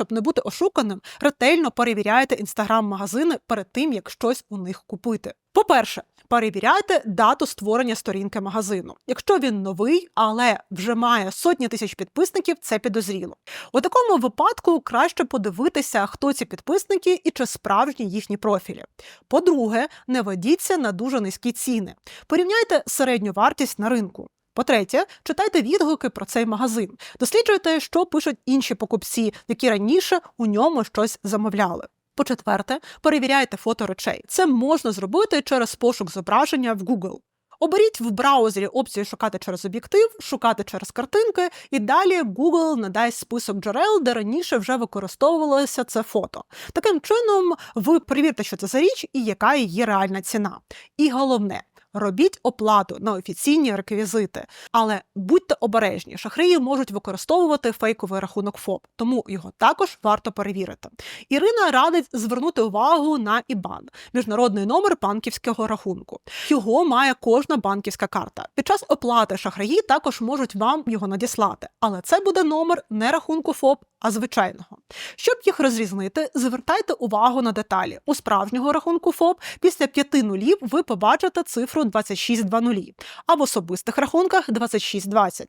щоб не бути ошуканим, ретельно перевіряйте інстаграм-магазини перед тим, як щось у них купити. По-перше, перевіряйте дату створення сторінки магазину. Якщо він новий, але вже має сотні тисяч підписників, це підозріло. У такому випадку краще подивитися, хто ці підписники і чи справжні їхні профілі. По-друге, не ведіться на дуже низькі ціни. Порівняйте середню вартість на ринку. По-третє, читайте відгуки про цей магазин, досліджуйте, що пишуть інші покупці, які раніше у ньому щось замовляли. По-четверте, перевіряйте фото речей. Це можна зробити через пошук зображення в Google. Оберіть в браузері опцію шукати через об'єктив, шукати через картинки, і далі Google надасть список джерел, де раніше вже використовувалося це фото. Таким чином, ви перевірте, що це за річ і яка її реальна ціна. І головне. Робіть оплату на офіційні реквізити, але будьте обережні, шахраї можуть використовувати фейковий рахунок ФОП, тому його також варто перевірити. Ірина радить звернути увагу на IBAN – міжнародний номер банківського рахунку. Його має кожна банківська карта. Під час оплати шахраї також можуть вам його надіслати, але це буде номер не рахунку ФОП, а звичайного. Щоб їх розрізнити, звертайте увагу на деталі. У справжнього рахунку ФОП після п'яти нулів ви побачите цифру 2620, а в особистих рахунках 2620.